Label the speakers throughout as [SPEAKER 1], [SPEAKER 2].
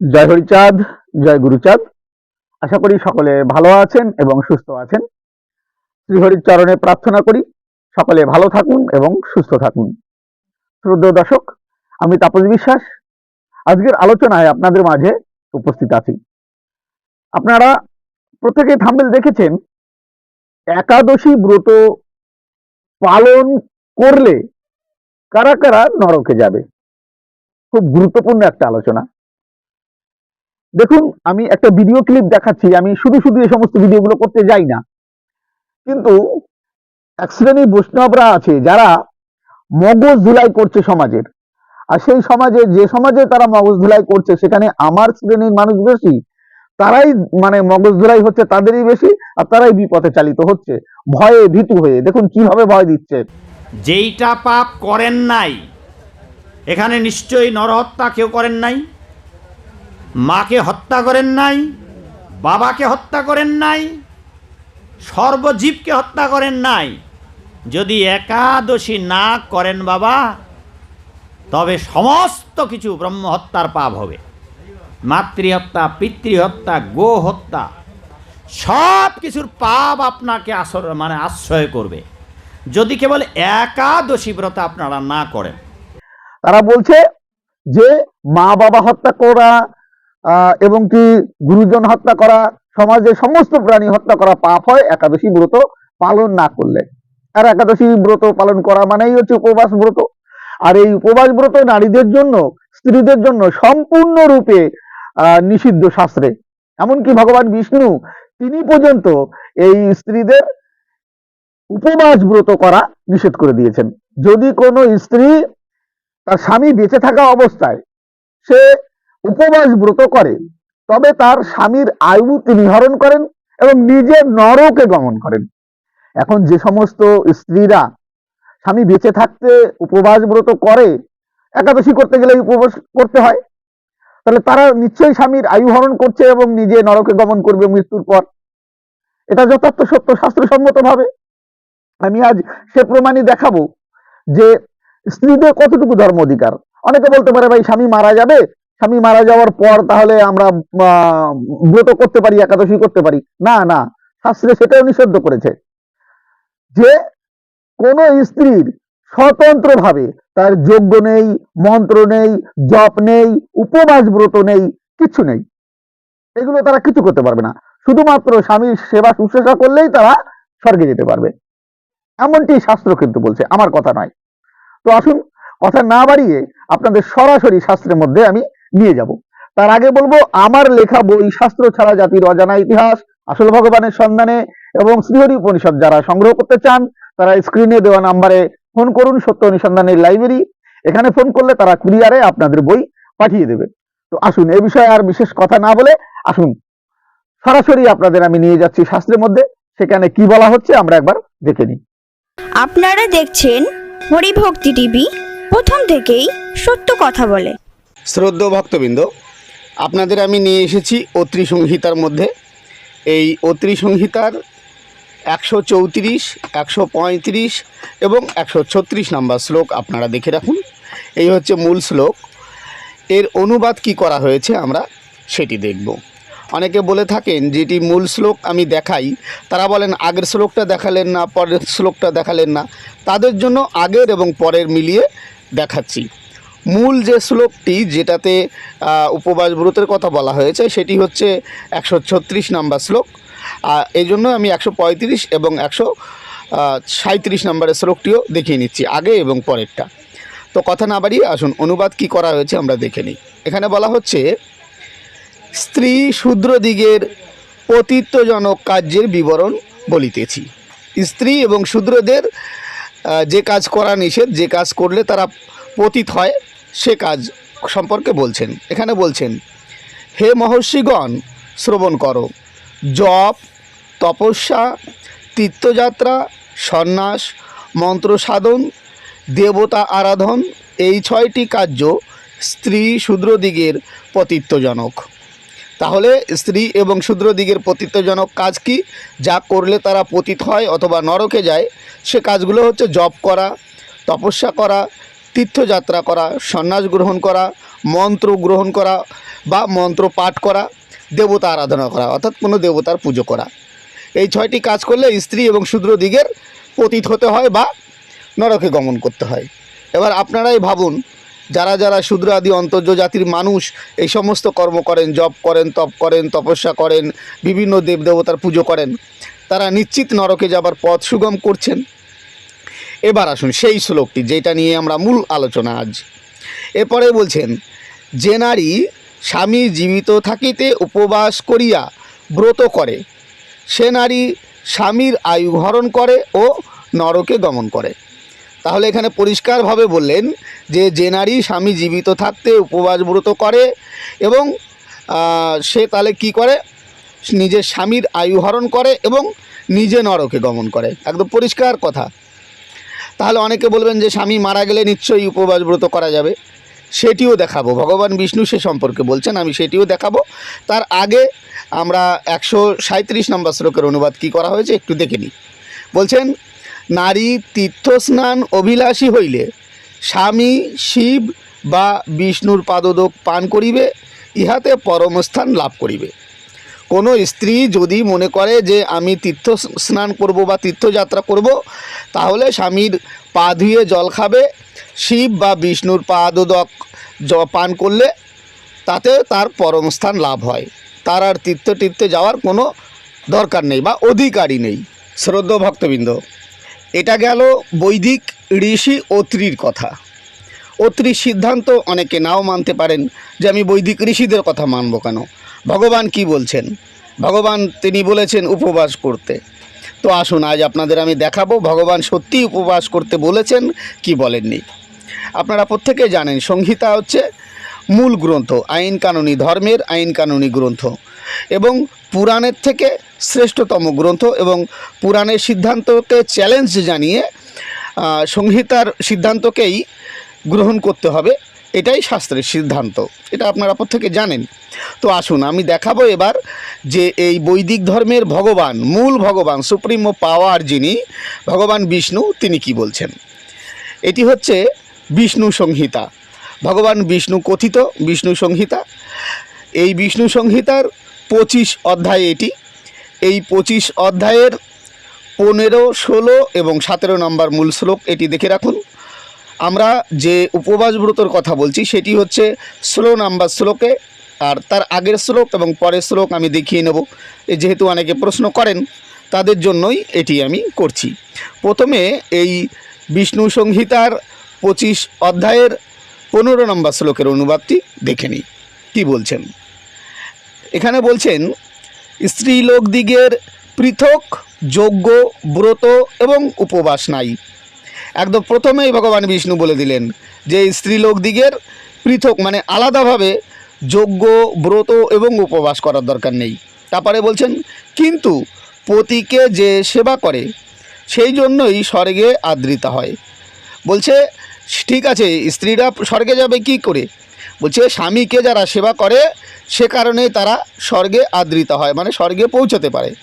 [SPEAKER 1] জয় হরিচাঁদ, জয় গুরুচাঁদ। আশা করি সকলে ভালো আছেন এবং সুস্থ আছেন। শ্রীহরির চরণে প্রার্থনা করি সকলে ভালো থাকুন এবং সুস্থ থাকুন। শ্রদ্ধেয় দর্শক, আমি তাপস বিশ্বাস। আজকের আলোচনায় আপনাদের মাঝে উপস্থিত আছি। আপনারা প্রত্যেকে থাম্বেল দেখেছেন, একাদশী ব্রত পালন করলে কারা কারা নরকে যাবে? খুব গুরুত্বপূর্ণ একটা আলোচনা। দেখুন, আমি একটা ভিডিও ক্লিপ দেখাচ্ছি, আমি শুধু শুধু এই সমস্ত ভিডিওগুলো করতে যাই না। কিন্তু এক শ্রেণির বৈষ্ণবরা আছে, যারা মগজ ধুলাই করছে সমাজের। আর সেই সমাজে, যে সমাজে তারা মগজ ধুলাই করছে, সেখানে আমার শ্রেণির মানুষ বেশি, তারাই মানে মগজ ধুলাই হচ্ছে তাদেরই বেশি, আর তারাই বিপথে চালিত হচ্ছে, ভয়ে ভীতু হয়ে। দেখুন, কীভাবে ভয় দিচ্ছে।
[SPEAKER 2] যেইটা পাপ করেন নাই, এখানে নিশ্চয়ই নরহত্যা কেউ করেন নাই? মাকে হত্যা করেন নাই, বাবাকে হত্যা করেন নাই, সর্বজীবকে হত্যা করেন নাই। যদি একাদশী না করেন বাবা, তবে সমস্ত কিছু ব্রহ্ম হত্যার পাপ হবে। মাতৃহত্যা, পিতৃহত্যা গো হত্যা সব কিছুর পাপ আপনাকে আসর মানে আশ্রয় করবে। যদি কেবল একাদশী ব্রত আপনারা না করেন।
[SPEAKER 1] তারা বলছে যে মা বাবা হত্যা করা এবং কি গুরুজন হত্যা করা, সমাজে সমস্ত প্রাণী হত্যা করা পাপ হয়, একাদশী ব্রত পালন না করলে। আর একাদশী ব্রত পালন করা মানেই হচ্ছে উপবাস ব্রত। আর এই উপবাস ব্রত নারীদের জন্য, স্ত্রীদের জন্য সম্পূর্ণরূপে নিষিদ্ধ শাস্ত্রে। এমনকি ভগবান বিষ্ণু, তিনি পর্যন্ত এই স্ত্রীদের উপবাস ব্রত করা নিষেধ করে দিয়েছেন। যদি কোনো স্ত্রী তার স্বামী বেঁচে থাকা অবস্থায়, সে উপবাস ব্রত করে, তবে তার স্বামীর আয়ু তিনি হরণ করেন এবং নিজে নরকে গমন করেন। এখন যে সমস্ত স্ত্রীরা স্বামী বেঁচে থাকতে উপবাস ব্রত করে, একাদশী করতে গেলে উপবাস করতে হয়, তাহলে তারা নিশ্চয়ই স্বামীর আয়ু হরণ করছে এবং নিজে নরকে গমন করবে মৃত্যুর পর। এটা যথার্থ সত্য শাস্ত্রসম্মত ভাবে আমি আজ সে প্রমাণই দেখাবো যে স্ত্রীদের কতটুকু ধর্ম অধিকার অনেকে বলতে পারে, ভাই, স্বামী মারা যাবে স্বামী মারা যাওয়ার পর তাহলে আমরা ব্রত করতে পারি, একাদশী করতে পারি। না না, শাস্ত্রে সেটাও নিষিদ্ধ করেছে। যে কোন স্ত্রীর স্বতন্ত্রভাবে তার যোগ্য নেই, মন্ত্র নেই, জপ নেই, উপবাস ব্রত নেই কিছু নেই। এগুলো তারা কিছু করতে পারবে না। শুধুমাত্র স্বামীর সেবা শুশ্রূষা করলেই তারা স্বর্গে যেতে পারবে। এমনটি শাস্ত্র কিন্তু বলছে, আমার কথা নয়। তো আসুন, কথা না বাড়িয়ে আপনাদের সরাসরি শাস্ত্রের মধ্যে আমি নিয়ে যাব। তার আগে বলব, আমার লেখা বই শাস্ত্র ছাড়া জাতির অজানা ইতিহাস, আসল ভগবানের সন্ধানে এবং শ্রীহরি উপনিষদ যারা সংগ্রহ করতে চান, তারা স্ক্রিনে দেওয়া নাম্বারে ফোন করুন, সত্য অনুসন্ধানের লাইব্রেরি এখানে ফোন করলে তারা কুরিয়ারে আপনাদের বই পাঠিয়ে দেবে। তো আসুন, এ বিষয়ে আর বিশেষ কথা না বলে আসুন। সরাসরি আপনাদের আমি নিয়ে যাচ্ছি শাস্ত্রের মধ্যে, সেখানে কি বলা হচ্ছে আমরা একবার দেখে নিই।
[SPEAKER 3] আপনারা দেখছেন হরিভক্তি টিভি, প্রথম থেকেই সত্য কথা বলে।
[SPEAKER 4] শ্রদ্ধ ভক্তবৃন্দ, আপনাদের আমি নিয়ে এসেছি অত্রি সংহিতার মধ্যে। এই অত্রি সংহিতার একশো চৌত্রিশ, একশো পঁয়ত্রিশ এবং একশো ছত্রিশ নাম্বার শ্লোক আপনারা দেখে রাখুন। এই হচ্ছে মূল শ্লোক। এর অনুবাদ কি করা হয়েছে আমরা সেটি দেখব। অনেকে বলে থাকেন, যেটি মূল শ্লোক আমি দেখাই, তারা বলেন, আগের শ্লোকটা দেখালেন না, পরের শ্লোকটা দেখালেন না। তাদের জন্য আগের এবং পরের মিলিয়ে দেখাচ্ছি। মূল যে শ্লোকটি যেটাতে উপবাস ব্রতের কথা বলা হয়েছে, সেটি হচ্ছে একশো ছত্রিশ নাম্বার শ্লোক। আর এই জন্য আমি একশো পঁয়ত্রিশ এবং একশো সাঁত্রিশ নাম্বারের শ্লোকটিও দেখিয়ে নিচ্ছি, আগে এবং পরেরটা। তো কথা না বাড়িয়ে আসুন, অনুবাদ কি করা হয়েছে আমরা দেখে নিই। এখানে বলা হচ্ছে, স্ত্রী শূদ্র দিগের পতিত্বজনক কার্যের বিবরণ বলিতেছি। স্ত্রী এবং শূদ্রদের যে কাজ করা নিষেধ, যে কাজ করলে তারা পতিত হয় সে কাজ সম্পর্কে বলছেন। এখানে বলছেন, হে মহর্ষিগণ, শ্রবণ করো। জপ, তপস্যা, তীর্থযাত্রা, সন্ন্যাস মন্ত্র সাধন দেবতা আরাধন, এই ছয়টি কার্য স্ত্রী শূদ্রদিগের পতিত্বজনক। তাহলে স্ত্রী এবং শূদ্র দিগের পতিত্বজনক কাজ কি? যা করলে তারা পতিত হয় অথবা নরকে যায়, সে কাজগুলো হচ্ছে জপ করা, তপস্যা করা তীর্থযাত্রা করা, সন্ন্যাস গ্রহণ করা,
[SPEAKER 1] মন্ত্র গ্রহণ করা বা মন্ত্র পাঠ করা, দেবতা আরাধনা করা, অর্থাৎ কোনো দেবতার পুজো করা। এই ছয়টি কাজ করলে স্ত্রী এবং শূদ্র দিগের পতিত হতে হয় বা নরকে গমন করতে হয়। এবার আপনারাই ভাবুন, যারা যারা শূদ্র আদি অন্তর্য জাতির মানুষ, এই সমস্ত কর্ম করেন, জপ করেন, তপ করেন, তপস্যা করেন, বিভিন্ন দেবদেবতার পুজো করেন, তারা নিশ্চিত নরকে যাবার পথ সুগম করছেন। এবার আসুন সেই শ্লোকটি, যেটা নিয়ে আমরা মূল আলোচনা আজ। এরপরে বলছেন, যে নারী স্বামী জীবিত থাকিতে উপবাস করিয়া ব্রত করে, সে নারী স্বামীর আয়ু হরণ করে ও নরকে গমন করে। তাহলে এখানে পরিষ্কারভাবে বললেন যে যে নারী স্বামী জীবিত থাকতে উপবাস ব্রত করে এবং সে তাহলে কি করে? নিজের স্বামীর আয়ু হরণ করে এবং নিজে নরকে গমন করে। একদম পরিষ্কার কথা। তাহলে অনেকে বলবেন যে স্বামী মারা গেলে নিশ্চয়ই উপবাস ব্রত করা যাবে। সেটিও দেখাবো। ভগবান বিষ্ণু সে সম্পর্কে বলছেন, আমি সেটিও দেখাবো। তার আগে আমরা একশো সাঁত্রিশ নম্বর শ্লোকের অনুবাদ কি করা হয়েছে একটু দেখে নিই। বলছেন, নারী তীর্থস্নান অভিলাষী হইলে স্বামী শিব বা বিষ্ণুর পাদোদক পান করিবে, ইহাতে পরমস্থান লাভ করিবে। কোনো স্ত্রী যদি মনে করে যে আমি তীর্থ স্নান করব বা তীর্থযাত্রা করব, তাহলে স্বামীর পা ধুয়ে জল খাবে, শিব বা বিষ্ণুর পাদোদক জ- পান করলে তাতে তার পরমস্থান লাভ হয়। তার আর তীর্থ তীর্থে যাওয়ার কোনো দরকার নেই বা অধিকারই নেই। শ্রদ্ধ ভক্তবৃন্দ, এটা গেল বৈদিক ঋষি অত্রির কথা। অত্রির সিদ্ধান্ত অনেকে নাও মানতে পারেন যে আমি বৈদিক ঋষিদের কথা মানব কেন? ভগবান কি বলছেন? ভগবান তিনি বলেছেন উপবাস করতে। তো আসুন, আজ আপনাদের আমি দেখাবো, ভগবান সত্যিই উপবাস করতে বলেছেন, কি বলেননি? আপনারা প্রত্যেকে জানেন, সংহিতা হচ্ছে মূল গ্রন্থ, আইন কানুনি ধর্মের আইন কানুনি গ্রন্থ। এবং পুরাণের থেকে শ্রেষ্ঠতম গ্রন্থ এবং পুরাণের সিদ্ধান্তকে চ্যালেঞ্জ জানিয়ে সংহিতার সিদ্ধান্তকেই গ্রহণ করতে হবে। এটাই শাস্ত্রের সিদ্ধান্ত। এটা আপনারা প্রত্যেকে জানেন। তো আসুন, আমি দেখাবো এবার যে এই বৈদিক ধর্মের ভগবান, মূল ভগবান, সুপ্রিমো পাওয়ার যিনি, ভগবান বিষ্ণু, তিনি কি বলছেন? এটি হচ্ছে বিষ্ণু সংহিতা। ভগবান বিষ্ণু কথিত, বিষ্ণু সংহিতা। এই বিষ্ণু সংহিতার পঁচিশ অধ্যায় এটি। এই পঁচিশ অধ্যায়ের পনেরো, ষোলো এবং সতেরো নম্বর মূল শ্লোক এটি দেখে রাখুন। আমরা যে উপবাস ব্রতর কথা বলছি, সেটি হচ্ছে ষোলো নাম্বার শ্লোকে আর তার আগের শ্লোক এবং পরের শ্লোক আমি দেখিয়ে নেব। যেহেতু অনেকে প্রশ্ন করেন, তাদের জন্যই এটি আমি করছি। প্রথমে এই বিষ্ণু সংহিতার পঁচিশ অধ্যায়ের পনেরো নম্বর শ্লোকের অনুবাদটি দেখে নিই। কী বলছেন? এখানে বলছেন, স্ত্রীলোক দিগের পৃথক, যোগ্য, ব্রত এবং উপবাস নাই। একদম প্রথমেই ভগবান বিষ্ণু বলে দিলেন যে, স্ত্রীলোক দিগের পৃথক মানে আলাদাভাবে যোগ্য, ব্রত এবং উপবাস করার দরকার নেই। তারপরে বলছেন, কিন্তু পতিকে যে সেবা করে, সেই জন্যই স্বর্গে আদৃতা হয়। বলছে, ঠিক আছে, স্ত্রীরা স্বর্গে যাবে কি করে? বলছে, স্বামীকে যারা সেবা করে, সে কারণে তারা স্বর্গে আদৃত হয় মানে স্বর্গে পৌঁছতে পারে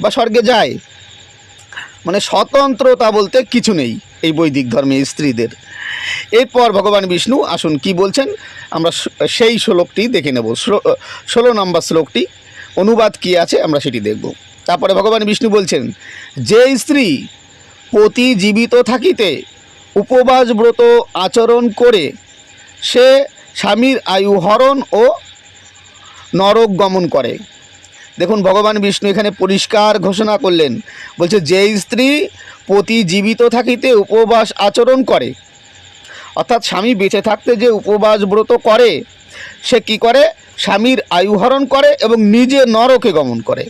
[SPEAKER 1] বা স্বর্গে যায়। মানে স্বতন্ত্রতা বলতে কিছু নেই। এই বৈদিক ধর্মে স্ত্রীদের। এরপর ভগবান বিষ্ণু, আসুন কি বলছেন? আমরা সেই শ্লোকটি দেখে নেব। ষোলো নম্বর শ্লোকটি, অনুবাদ কি আছে? আমরা সেটি দেখব। তারপরে ভগবান বিষ্ণু বলছেন, যে স্ত্রী পতি জীবিত থাকিতে উপবাস ব্রত আচরণ করে, সে স্বামীর আয়ু হরণ ও নরক গমন করে। দেখুন, ভগবান বিষ্ণু এখানে পরিষ্কার ঘোষণা করলেন। বলছে যে স্ত্রী পতি জীবিত থাকিতে উপবাস আচরণ করে, অর্থাৎ স্বামী বেঁচে থাকতে যে উপবাস ব্রত করে, সে কি করে? স্বামীর আয়ু হরণ করে এবং নিজে নরকে গমন করে।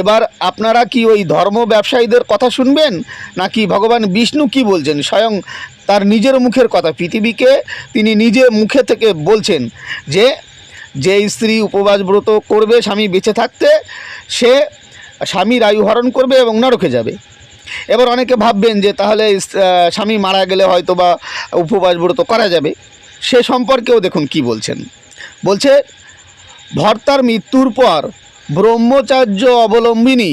[SPEAKER 1] এবার আপনারা কি ওই ধর্ম ব্যবসায়ীদের কথা শুনবেন? নাকি ভগবান বিষ্ণু কি বলছেন? স্বয়ং তার নিজের মুখের কথা। পৃথিবীকে তিনি নিজে মুখে থেকে বলছেন যে যে স্ত্রী উপবাস ব্রত করবে, স্বামী বেঁচে থাকতে, সে স্বামীর আয়ু হরণ করবে এবং নরকে যাবে। এবার অনেকে ভাববেন যে তাহলে স্বামী মারা গেলে হয়তো বা উপবাস ব্রত করা যাবে। সে সম্পর্কেও দেখুন কি বলছেন। বলছে, ভর্তার মৃত্যুর পর ব্রহ্মচার্য অবলম্বিনী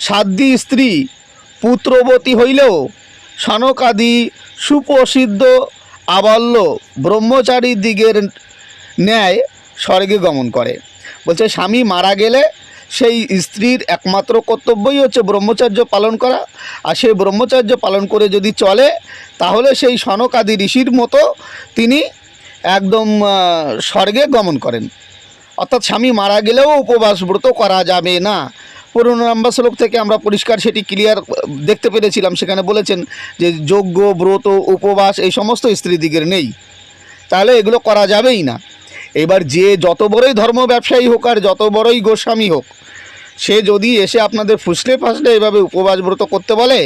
[SPEAKER 1] সাধ্বী স্ত্রী পুত্রবতী হইলেও সনকাদি সুপ্রসিদ্ধ
[SPEAKER 5] আবাল্য ব্রহ্মচারী দিগের ন্যায় স্বর্গে গমন করে। বলছে, স্বামী মারা গেলে সেই স্ত্রীর একমাত্র কর্তব্যই হচ্ছে ব্রহ্মচর্য পালন করা। আর সেই ব্রহ্মচর্য পালন করে যদি চলে, তাহলে সেই সনকাদি ঋষির মতো তিনি একদম স্বর্গে গমন করেন। অর্থাৎ স্বামী মারা গেলেও উপবাস ব্রত করা যাবে না। পুরনো নাম্বার শ্লোক থেকে আমরা পরিষ্কার সেটি ক্লিয়ার দেখতে পেরেছিলাম। সেখানে বলেছেন যে, যজ্ঞ, ব্রত, উপবাস এই সমস্ত স্ত্রী দিকের নেই। তাহলে এগুলো করা যাবেই না। এবার যে যত বড়ই ধর্ম ব্যবসায়ী হোক আর যত বড়ই গোস্বামী হোক, সে যদি এসে আপনাদের ফুসলে ফাসলে এভাবে উপবাস ব্রত করতে বলে,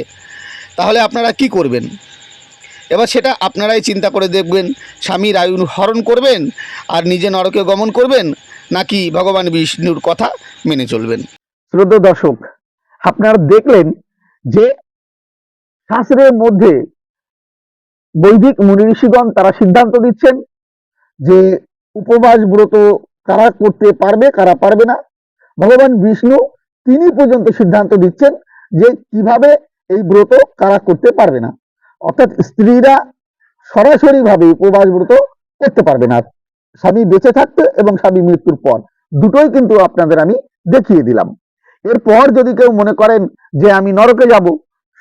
[SPEAKER 5] তাহলে আপনারা কি করবেন? এবার সেটা আপনারাই চিন্তা করে দেখবেন, স্বামীর আয়ু হরণ করবেন আর নিজে নরকে গমন করবেন, নাকি ভগবান বিষ্ণুর কথা মেনে চলবেন।
[SPEAKER 1] শ্রদ্ধ দর্শক, আপনারা দেখলেন যে শাস্ত্রের মধ্যে বৈদিক মুনি ঋষিগণ তারা সিদ্ধান্ত দিচ্ছেন যে উপবাস ব্রত কারা করতে পারবে, কারা পারবে না? ভগবান বিষ্ণু তিনি পর্যন্ত সিদ্ধান্ত দিচ্ছেন যে কীভাবে এই ব্রত কারা করতে পারবে না। অর্থাৎ স্ত্রীরা সরাসরি ভাবে উপবাস ব্রত করতে পারবে না। স্বামী বেঁচে থাকতে এবং স্বামী মৃত্যুর পর। দুটোই কিন্তু আপনাদের আমি দেখিয়ে দিলাম। এরপর যদি কেউ মনে করেন যে আমি নরকে যাব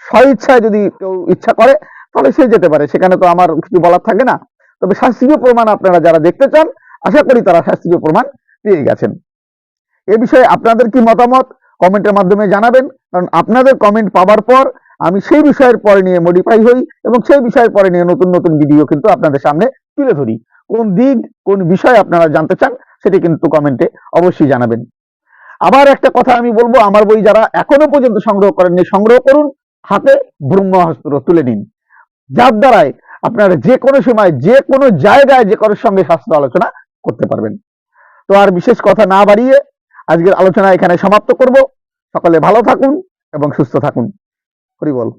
[SPEAKER 1] স্বইচ্ছায় যদি কেউ ইচ্ছা করে, তাহলে সে যেতে পারে। সেখানে তো আমার কিছু বলার থাকে না। তবে শাস্ত্রীয় প্রমাণ আপনারা যারা দেখতে চান আশা করি তারা শাস্ত্রীয় প্রমাণ পেয়ে গেছেন। এ বিষয়ে আপনাদের কি মতামত কমেন্টের মাধ্যমে জানাবেন, কারণ আপনাদের কমেন্ট পাওয়ার পর আমি সেই বিষয়ের পরে নিয়ে মডিফাই হই এবং সেই বিষয়ের পরে নিয়ে নতুন নতুন ভিডিও কিন্তু আপনাদের সামনে তুলে ধরি। কোন দিক, কোন বিষয় আপনারা জানতে চান সেটি কিন্তু কমেন্টে অবশ্যই জানাবেন। আবার একটা কথা আমি বলব, আমার বই যারা এখনও পর্যন্ত সংগ্রহ করেননি, সংগ্রহ করুন, হাতে ব্রহ্মাস্ত্র তুলে নিন। যার দ্বারাই আপনারা যে কোনো সময়, যে কোনো জায়গায় যে কারোর সঙ্গে শাস্ত্র আলোচনা করতে পারবেন। তো আর বিশেষ কথা না বাড়িয়ে আজকের আলোচনা এখানে সমাপ্ত করব। সকলে ভালো থাকুন এবং সুস্থ থাকুন। হরি বল।